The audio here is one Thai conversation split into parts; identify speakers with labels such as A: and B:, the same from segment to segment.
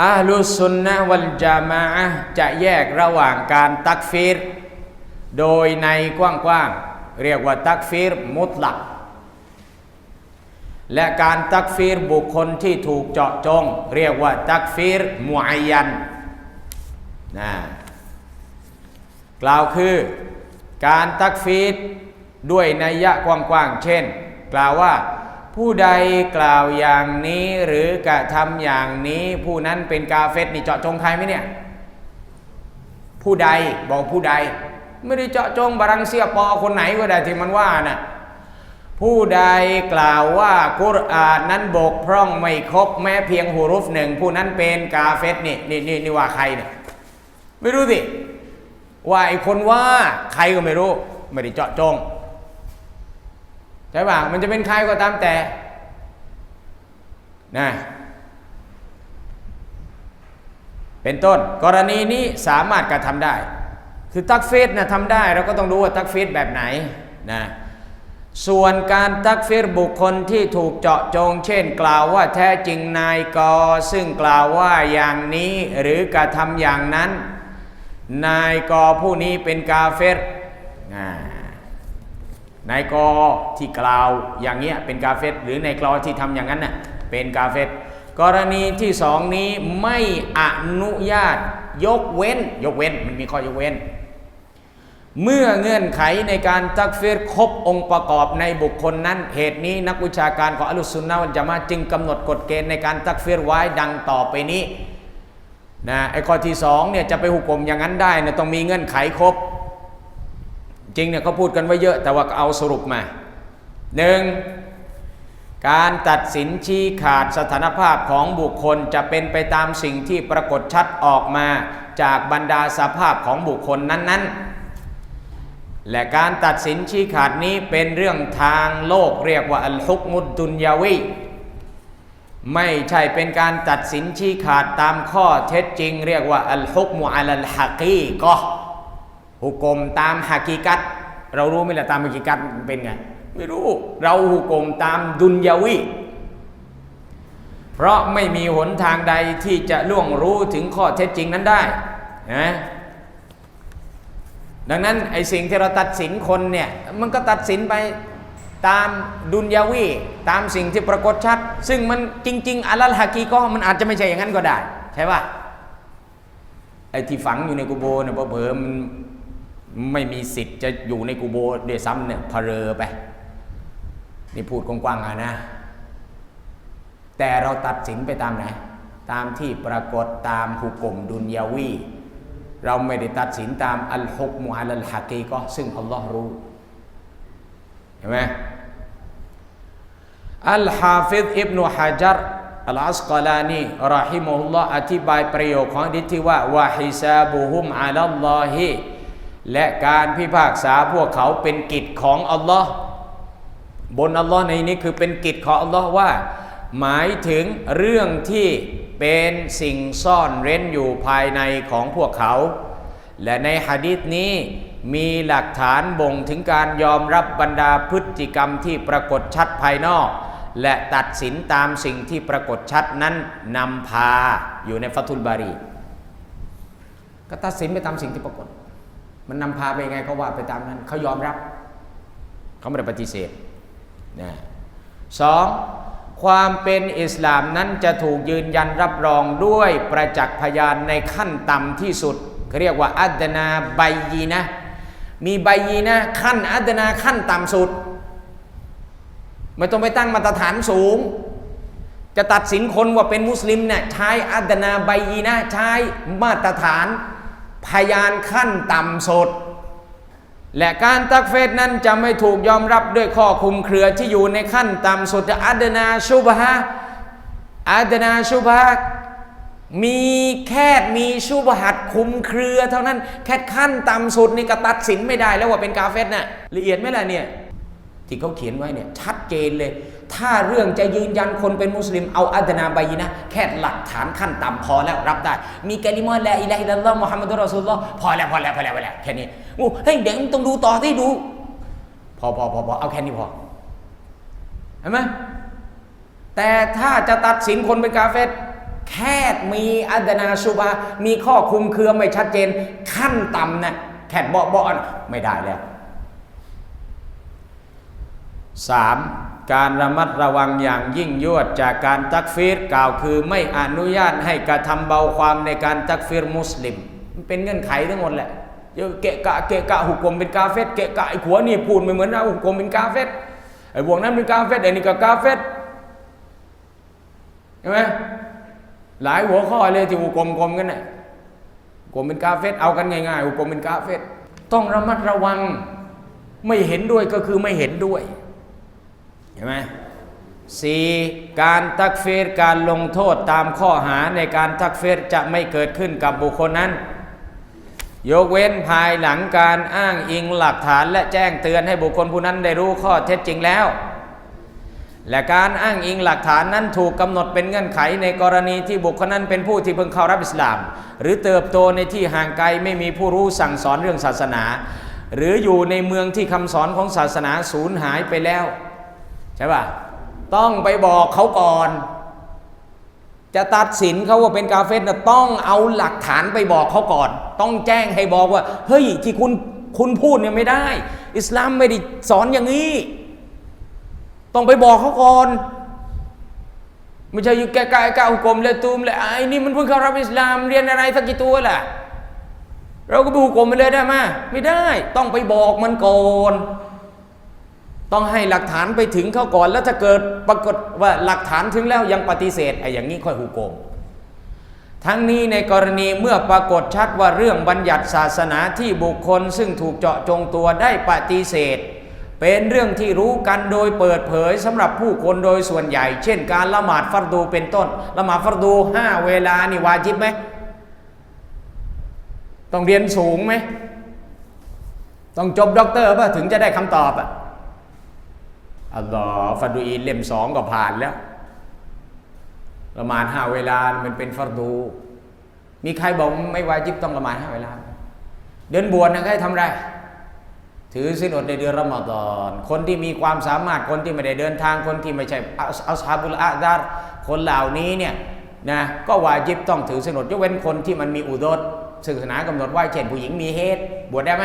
A: อาลุสุนนะวัลจามะจะแยกระหว่างการตักฟีรโดยในกว้างๆ เรียกว่าตักฟีรมุตลัก และการตักฟีรบุคคลที่ถูกเจาะจง เรียกว่าตักฟีรมุอัยยันนะกล่าวคือการตักฟีรด้วยนัยยะกว้างๆ เช่น กล่าวว่า ผู้ใดกล่าวอย่างนี้หรือกระทำอย่างนี้ผู้นั้นเป็นกาเฟตนี่เจาะจงใครไหมเนี่ย ผู้ใดบอกผู้ใด ไม่ได้เจาะจงบารังเซียปอคนไหนก็ได้ที่มันว่าน่ะผู้ใดกล่าวว่ากุรอานนั้นบกพร่องไม่ครบแม้เพียงหูรุฟหนึ่งผู้นั้นเป็นกาเฟตนี่นี่นี่นี่ว่าใครเนี่ยไม่รู้สิว่าไอ้คนว่าใครก็ไม่รู้ ไม่ได้เจาะจง ใช่ป่ะมันจะเป็นใครก็ตามแต่นะเป็นต้น กรณีนี้สามารถกระทำได้ คือตักเฟสนะทำได้เราก็ต้องรู้ว่าตักเฟสแบบไหนนะส่วนการตักเฟสบุคคลที่ถูกเจาะจง เช่น กล่าวว่าแท้จริงนายกอซึ่งกล่าวว่าอย่างนี้หรือกระทำอย่างนั้น นายกอผู้นี้เป็นกาเฟรอ่า นายกอที่กล่าวอย่างเงี้ยเป็นกาเฟรหรือนายกอที่ทำอย่างนั้นน่ะเป็นกาเฟรกรณีที่สองนี้ไม่อนุญาตยกเว้น ยกเว้นมันมีข้อยกเว้น เมื่อเงื่อนไขในการตักเฟรครบองค์ประกอบในบุคคลนั้น เหตุนี้นักวิชาการของอัลุสซุนนะวัลจามะห์จึงกำหนดกฎเกณฑ์ในการตักเฟรไว้ดังต่อไปนี้นะไอ้ข้อที่สองเนี่ยจะไปหุกกลมอย่างนั้นได้เนี่ยต้องมีเงื่อนไขครบ จริงเนี่ยเขาพูดกันไว้เยอะแต่ว่าเอาสรุปมาหนึ่งการตัดสินชี้ขาดสถานภาพของบุคคลจะเป็นไปตามสิ่งที่ปรากฏชัดออกมาจากบรรดาสภาพของบุคคลนั้นๆ และการตัดสินชี้ขาดนี้เป็นเรื่องทางโลกเรียกว่าอัลฮุกมุดดุนยาวีไม่ใช่เป็นการตัดสินชี้ขาดตามข้อเท็จจริง เรียกว่าอัลฮุกมุอัลลฮักีก็ หุกกลมตามฮากิกัตเรารู้ไหมล่ะตามฮากิกัตเป็นไง ไม่รู้ เราหุกกลมตามดุนยาวีเพราะไม่มีหนทางใดที่จะล่วงรู้ถึงข้อเท็จจริงนั้นได้นะดังนั้นไอ้สิ่งที่เราตัดสินคนเนี่ยมันก็ตัดสินไปตามดุนยาวีตามสิ่งที่ปรากฏชัด ซึ่งมันจริง ๆอัลลฮะกีก็มันอาจจะไม่ใช่อย่างนั้นก็ได้ ใช่ป่ะไอ้ที่ฝังอยู่ในกูโบเนี่ยเผลอๆมัน ไม่มีสิทธิ์จะอยู่ในกูโบเดยวซ้ำเนี่ยเพเรอไป นี่พูดกว้างๆอะนะ แต่เราตัดสินไปตามไหน ตามที่ปรากฏตามหุกกลมดุนยาวี เราไม่ได้ตัดสินตามอัลฮุกมุอัลลฮะกีก็ซึ่งอัลลอฮ์รู้ เห็นไหมอัลฮาฟิดอิบนุฮะจัรอัลอัสกลานีรอฮิมุลลอฮ์อธิบายประโยคของดิที่ว่าวะฮิซาบุฮุมอัลลอฮิ และการพิพากษาพวกเขาเป็นกิจของอัลลอฮ์บนอัลลอฮ์ในนี้คือเป็นกิจของอัลลอฮ์ว่า หมายถึงเรื่องที่เป็นสิ่งซ่อนเร้นอยู่ภายในของพวกเขา และในหะดีษนี้มีหลักฐานบ่งถึงการยอมรับบรรดาพฤติกรรมที่ปรากฏชัดภายนอก และตัดสินตามสิ่งที่ปรากฏชัดนั้นนำพาอยู่ในฟัตุลบารี ก็ตัดสินไปตามสิ่งที่ปรากฏ มันนำพาไปยังไงก็ว่าไปตามนั้นเขายอมรับเขาไม่ได้ปฏิเสธนะสองความเป็นอิสลามนั้นจะถูกยืนยันรับรองด้วยประจักษ์พยานในขั้นต่ำที่สุดเขาเรียกว่าอัดนาใบยีนะ มีใบยีนะขั้นอัดนาขั้นต่ำสุด ไม่ต้องไปตั้งมาตรฐานสูง จะตัดสินคนว่าเป็นมุสลิมเนี่ยใช้อัดนาใบยีนะใช้มาตรฐาน พยานขั้นต่ำสุด และการตักเฟสนั้นจะไม่ถูกยอมรับด้วยข้อคุมเครือที่อยู่ในขั้นต่ำสุดจะอัดนาชุบฮะอัดนาชุบฮะมีแค่มีชุบหัดคุมเครือ เท่านั้นแค่ขั้นต่ำสุดนี่ก็ตัดสินไม่ได้แล้วว่าเป็นกาเฟสน่ะละเอียดไหมล่ะเนี่ยที่เขาเขียนไว้เนี่ยชัดเจนเลย ถ้าเรื่องจะยืนยันคนเป็นมุสลิมเอาอัดนาใบยีนะ แค่หลักฐานขั้นต่ำพอแล้วรับได้ มีกะลิมอละอิละฮิลลอฮ์มุฮัมมัดุลรอซูลลอฮ์พอแล้วพอแล้วพอแล้วพอแล้วแค่นี้โอ้เฮ้ยเด็กมึงต้องดูต่อที่ดู พอพอพอพอเอาแค่นี้พอเห็นไหมแต่ถ้าจะตัดสินคนเป็นกาเฟสแค่มีอัดนาชุบา มีข้อคุมเครือไม่ชัดเจน ขั้นต่ำนะแค่เบาๆนะไม่ได้แล้ว 3. การระมัดระวังอย่างยิ่งยวดจากการตักฟีรกล่าวคือไม่อนุญาตให้กระทำเบาความในการตักฟีรมุสลิม มันเป็นเงื่อนไขทั้งหมดแหละเยอะเกะกะเกะกะหุกกลมเป็นกาเฟตเกะกะไอ้ขัวนี่พูดไม่เหมือนนะหุกกลมเป็นกาเฟตไอ้พวกนั้นเป็นกาเฟตไอ้นี่ก็กาเฟตใช่ไหมหลายหัวข้อเลยที่หุกกลมกลมกันน่ะกลมเป็นกาเฟตเอากันง่ายๆหุกกลมเป็นกาเฟตต้องระมัดระวัง ไม่เห็นด้วยก็คือไม่เห็นด้วย ห็นไหมสี่การตักเฟรการลงโทษตามข้อหาในการตักเฟรจะไม่เกิดขึ้นกับบุคคลนั้น ยกเว้นภายหลังการอ้างอิงหลักฐานและแจ้งเตือนให้บุคคลผู้นั้นได้รู้ข้อเท็จจริงแล้ว และการอ้างอิงหลักฐานนั้นถูกกำหนดเป็นเงื่อนไขในกรณีที่บุคคลนั้นเป็นผู้ที่เพิ่งเข้ารับอิสลาม หรือเติบโตในที่ห่างไกลไม่มีผู้รู้สั่งสอนเรื่องศาสนา หรืออยู่ในเมืองที่คำสอนของศาสนาสูญหายไปแล้ว ช่ป่ะต้องไปบอกเขาก่อน จะตัดสินเขาว่าเป็นกาเฟสนะต้องเอาหลักฐานไปบอกเขาก่อน ต้องแจ้งให้บอกว่า เฮ้ยที่คุณคุณพูดเนี่ยไม่ได้ อิสลามไม่ได้สอนอย่างนี้ ต้องไปบอกเขาก่อนไม่ใช่อยู่แก่กายก้าวกลมเลยตูมเลยไอ้นี่มันเพิ่งเข้ารับอิสลามเรียนอะไรสักกี่ตัวล่ะ เราก็ไปหุกกลมไปเลยได้ไหมไม่ได้ ต้องไปบอกมันก่อน ต้องให้หลักฐานไปถึงเขาก่อน แล้วถ้าเกิดปรากฏว่าหลักฐานถึงแล้วยังปฏิเสธไอ้อย่างนี้ค่อยหุกโกมทั้งนี้ในกรณีเมื่อปรากฏชัดว่าเรื่องบัญญัติศาสนาที่บุคคล ซึ่งถูกเจาะจงตัวได้ปฏิเสธ เป็นเรื่องที่รู้กันโดยเปิดเผยสำหรับผู้คนโดยส่วนใหญ่ เช่น การละหมาดฟัรดูเป็นต้น ละหมาดฟัรดูห้าเวลานี่วาจิบไหมต้องเรียนสูงไหมต้องจบด็อกเตอร์ป่ะถึงจะได้คำตอบอะ อัลลอฮ์ฟัดูอีนเล่มสองก็ผ่านแล้ว ละหมาดห้าเวลา มันเป็นฟัดู มีใครบอกไม่วาจิบต้องละหมาดห้าเวลา เดินบวชนะใครทำไร ถือสินอดในเดือนรอมฎอน คนที่มีความสามารถ คนที่ไม่ได้เดินทาง คนที่ไม่ใช่อัสฮาบุลอาดารคนเหล่านี้เนี่ยนะ ก็วาจิบต้องถือสินอดยกเว้นคนที่มันมีอุดรศาสนากำหนดไว้เช่นผู้หญิงมีเหตุบวชได้ไหม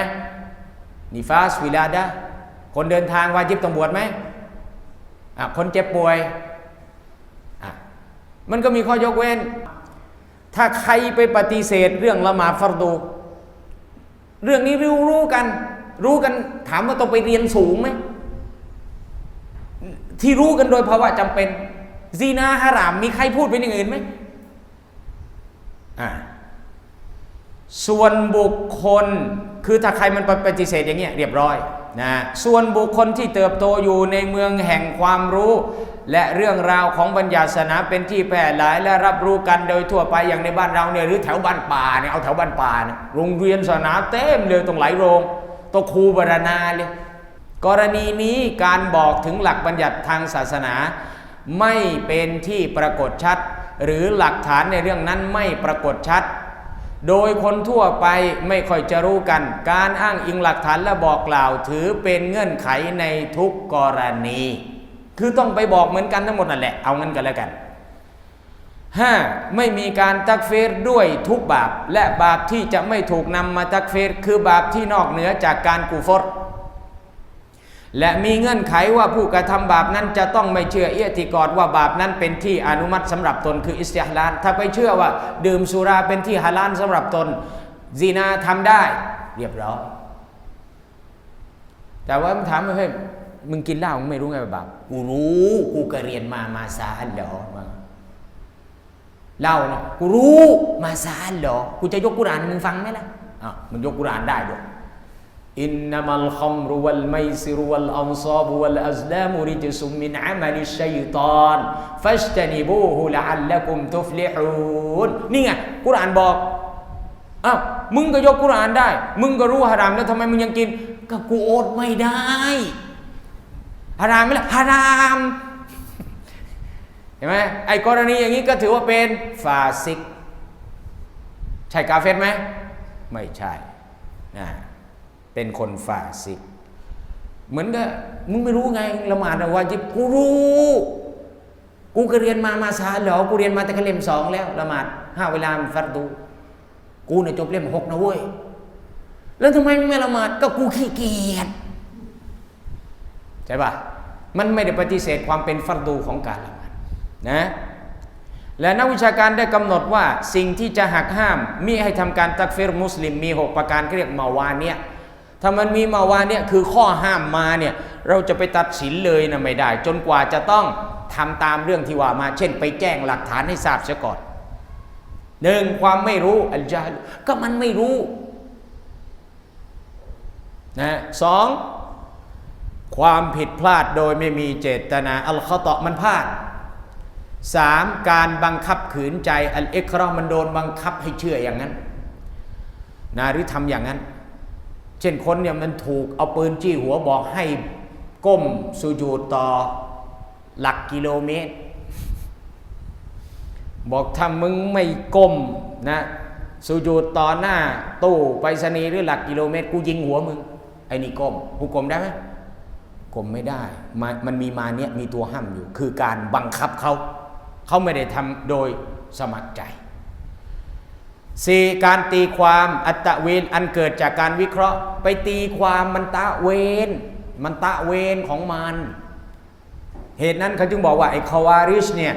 A: นิฟาสวิลาดะคนเดินทางวาจิบต้องบวชไหม คนเจ็บป่วย มันก็มีข้อยกเว้น ถ้าใครไปปฏิเสธเรื่องละหมาดฟัรดู เรื่องนี้รู้รู้กัน รู้กันถามว่าต้องไปเรียนสูงไหม ที่รู้กันโดยภาวะจำเป็นซีนาฮาราม มีใครพูดเป็นอย่างอื่นไหมอ่า ส่วนบุคคลคือถ้าใครมันปฏิเสธอย่างเงี้ยเรียบร้อยนะส่วนบุคคลที่เติบโตอยู่ในเมืองแห่งความรู้ และเรื่องราวของบัญญัติศาสนาเป็นที่แพร่หลายและรับรู้กันโดยทั่วไปอย่างในบ้านเราเนี่ยหรือแถวบ้านป่าเนี่ยเอาแถวบ้านป่าเนี่ยโรงเรียนศาสนาเต็มเลยตรงหลายโรงตัวครูบรณาเลยกรณีนี้การบอกถึงหลักบัญญัติทางศาสนา ไม่เป็นที่ปรากฏชัด หรือหลักฐานในเรื่องนั้นไม่ปรากฏชัด โดยคนทั่วไปไม่ค่อยจะรู้กัน การอ้างอิงหลักฐานและบอกกล่าวถือเป็นเงื่อนไขในทุกกรณี คือต้องไปบอกเหมือนกันทั้งหมดนั่นแหละ เอางั้นกันแล้วกัน 5. ไม่มีการตักเฟรด้วยทุกบาป และบาปที่จะไม่ถูกนำมาตักเฟรคือบาปที่นอกเหนือจากการกูฟร และมีเงื่อนไขว่าผู้กระทำบาปนั้นจะต้องไม่เชื่อเอียติกอดว่าบาปนั้นเป็นที่อนุมัติสำหรับตนคืออิสติฮลานถ้าไปเชื่อว่า ดื่มสุราเป็นที่ฮาลาลสำหรับตนซีนาทำได้ เรียบร้อยแต่ว่าถามว่าเฮ้ยมึงกินเหล้ามึงไม่รู้ไงบาปกูรู้กูก็เรียนมามาซาอันเหรอเหล้าเนาะกูรู้มาซาอันเหรอกูจะยกกุรานมึงฟังไหมล่ะอะมึงยกกุรานได้ด้วย อินนามัลคัมรุวัลไมซิรุวัลอันซาบุวัลอัซลามุริจซุมมินอามัลิชัยตอนฟัชตนิบูฮุละอัลละกุมตุฟลิฮูนนี่ไงกุรอานบอกอ้าวมึงก็ยกกุรอานได้ มึงก็รู้ฮารามแล้วทำไมมึงยังกิน ก็กูอดไม่ได้ฮารามไหมล่ะฮารามเห็นไหมไอ้กรณีอย่างนี้ก็ถือว่าเป็นฟาซิก ใช่กาเฟตไหมไม่ใช่นะ เป็นคนฟาซิกเหมือนกับมึงไม่รู้ไงละหมาดวาจิบกูรู้ กูก็เรียนมามาซาเหรอกูเรียนมาแต่เล่มสองแล้วละหมาดห้าเวลามฟัรดู กูเนี่ยจบเล่มหกนะเว้ยแล้วทำไมมึงไม่ละหมาดก็กูขี้เกียจใช่ปะมันไม่ได้ปฏิเสธความเป็นฟัรดูของการละหมาดนะและนักวิชาการได้กำหนดว่าสิ่งที่จะหักห้ามมิให้ทำการตักฟิรมุสลิมมี 6 ประการเรียกมาวาเนี่ย ถ้ามันมีมาวาเนี่ยคือข้อห้ามมาเนี่ยเราจะไปตัดสินเลยนะไม่ได้ จนกว่าจะต้องทำตามเรื่องที่ว่ามา เช่น ไปแจ้งหลักฐานให้ทราบเสียก่อนหนึ่งความไม่รู้อัลจาลก็มันไม่รู้นะสองความผิดพลาดโดยไม่มีเจตนาอัลคอตอมันพลาดสามการบังคับขืนใจอัลเอกรอมันโดนบังคับให้เชื่ออย่างนั้นนะหรือทำอย่างนั้น เช่นคนเนี่ยมันถูกเอาปืนจี้หัวบอกให้ก้มสุญูดต่อหลักกิโลเมตร บอกถ้ามึงไม่ก้มนะสุญูดต่อหน้าตู้ไปรษณีย์หรือหลักกิโลเมตร กูยิงหัวมึง ไอ้นี่ก้มกูก้มได้ไหมก้มไม่ได้มามันมีมาเนี่ยมีตัวห้ามอยู่ คือการบังคับเขา เขาไม่ได้ทำโดยสมัครใจ สี่การตีความอัตะเวนอันเกิดจากการวิเคราะห์ ไปตีความมันตะเวนมันตะเวนของมัน เหตุนั้นเขาจึงบอกว่าไอ้คาวาริชเนี่ย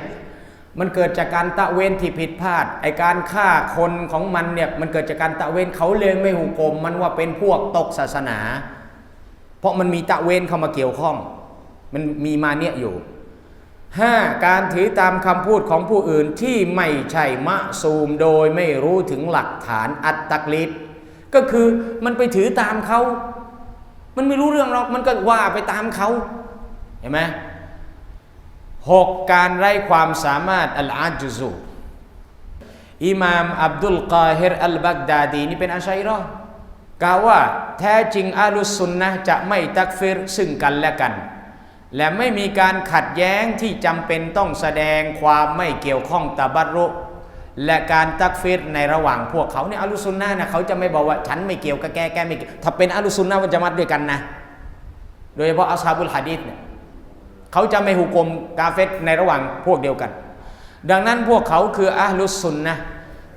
A: มันเกิดจากการตะเวนที่ผิดพลาดไอ้การฆ่าคนของมันเนี่ยมันเกิดจากการตะเวนเขาเลยไม่หุกลมมันว่าเป็นพวกตกศาสนา เพราะมันมีตะเวนเข้ามาเกี่ยวข้อง มันมีมาเนี่ยอยู่ ห้าการถือตามคำพูดของผู้อื่นที่ไม่ใช่มะซูมโดยไม่รู้ถึงหลักฐานอัตตักลิดก็คือมันไปถือตามเขา มันไม่รู้เรื่องหรอก มันก็ว่าไปตามเขา เห็นไหมหกการไร้ความสามารถอัลอาจซูอิมามอับดุลกาฮิรอัลบักดาดีนี่เป็นอาชัยรอกล่าวว่าแท้จริงอาลุสซุนนะจะไม่ตักฟิรซึ่งกันและกัน และไม่มีการขัดแย้งที่จำเป็นต้องแสดงความไม่เกี่ยวข้องตะบัตรุและการตักฟิรในระหว่างพวกเขาเนี่ยอัลุซุนนะนะเขาจะไม่บอกว่าฉันไม่เกี่ยวกับแกแกไม่เกี่ยวถ้าเป็นอัลุซุนนะมันจะมัดด้วยกันนะ โดยเฉพาะอัลฮาบุลฮะดีษเนี่ยเขาจะไม่หุกลมกาเฟตในระหว่างพวกเดียวกัน ดังนั้นพวกเขาคืออัลุซุนนะ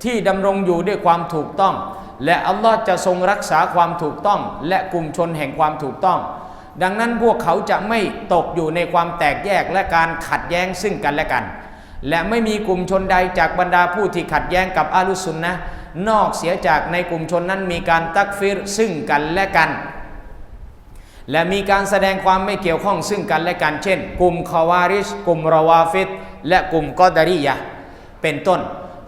A: ที่ดำรงอยู่ด้วยความถูกต้อง และอัลลอฮ์จะทรงรักษาความถูกต้อง และกลุ่มชนแห่งความถูกต้อง ดังนั้นพวกเขาจะไม่ตกอยู่ในความแตกแยกและการขัดแย้งซึ่งกันและกัน และไม่มีกลุ่มชนใดจากบรรดาผู้ที่ขัดแย้งกับอาลุสุนนะนอกเสียจากในกลุ่มชนนั้นมีการตักฟิรซึ่งกันและกัน และมีการแสดงความไม่เกี่ยวข้องซึ่งกันและกัน เช่น กลุ่มคาวาริช กลุ่มราวาฟิดและกลุ่มกอดารียะเป็นต้น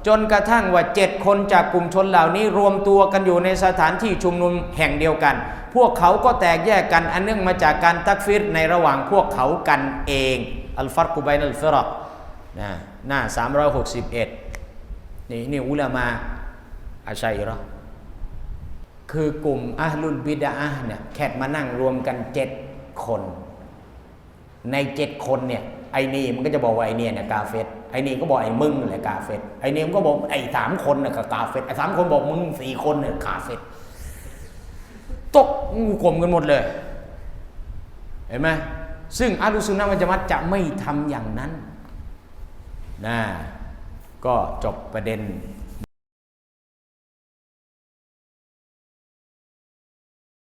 A: จนกระทั่งว่าเจ็ดคนจากกลุ่มชนเหล่านี้รวมตัวกันอยู่ในสถานที่ชุมนุมแห่งเดียวกัน พวกเขาก็แตกแยกกันอันเนื่องมาจากการตักฟิรในระหว่างพวกเขากันเองอัลฟัรกุบัยนัลฟิรอกนะหน้า 361 นี่นี่อุลามาอาชัยรอคือกลุ่มอัลุลบิดาอะเนี่ยแค่มานั่งรวมกันเจ็ดคน ในเจ็ดคนเนี่ยไอ้นี่มันก็จะบอกว่าไอ้เนี่ยเนี่ยกาเฟตไอ้นี่ก็บอกไอ้มึงแหละกาเฟตไอ้นี่มันก็บอกไอ้สามคนน่ะกาเฟตไอ้สามคนบอกมึงสี่คนเนี่ยกาเฟต งูกลมกันหมดเลย เห็นไหมซึ่งอาลุสุนนะมัจมัดจะไม่ทำอย่างนั้นนะก็จบประเด็น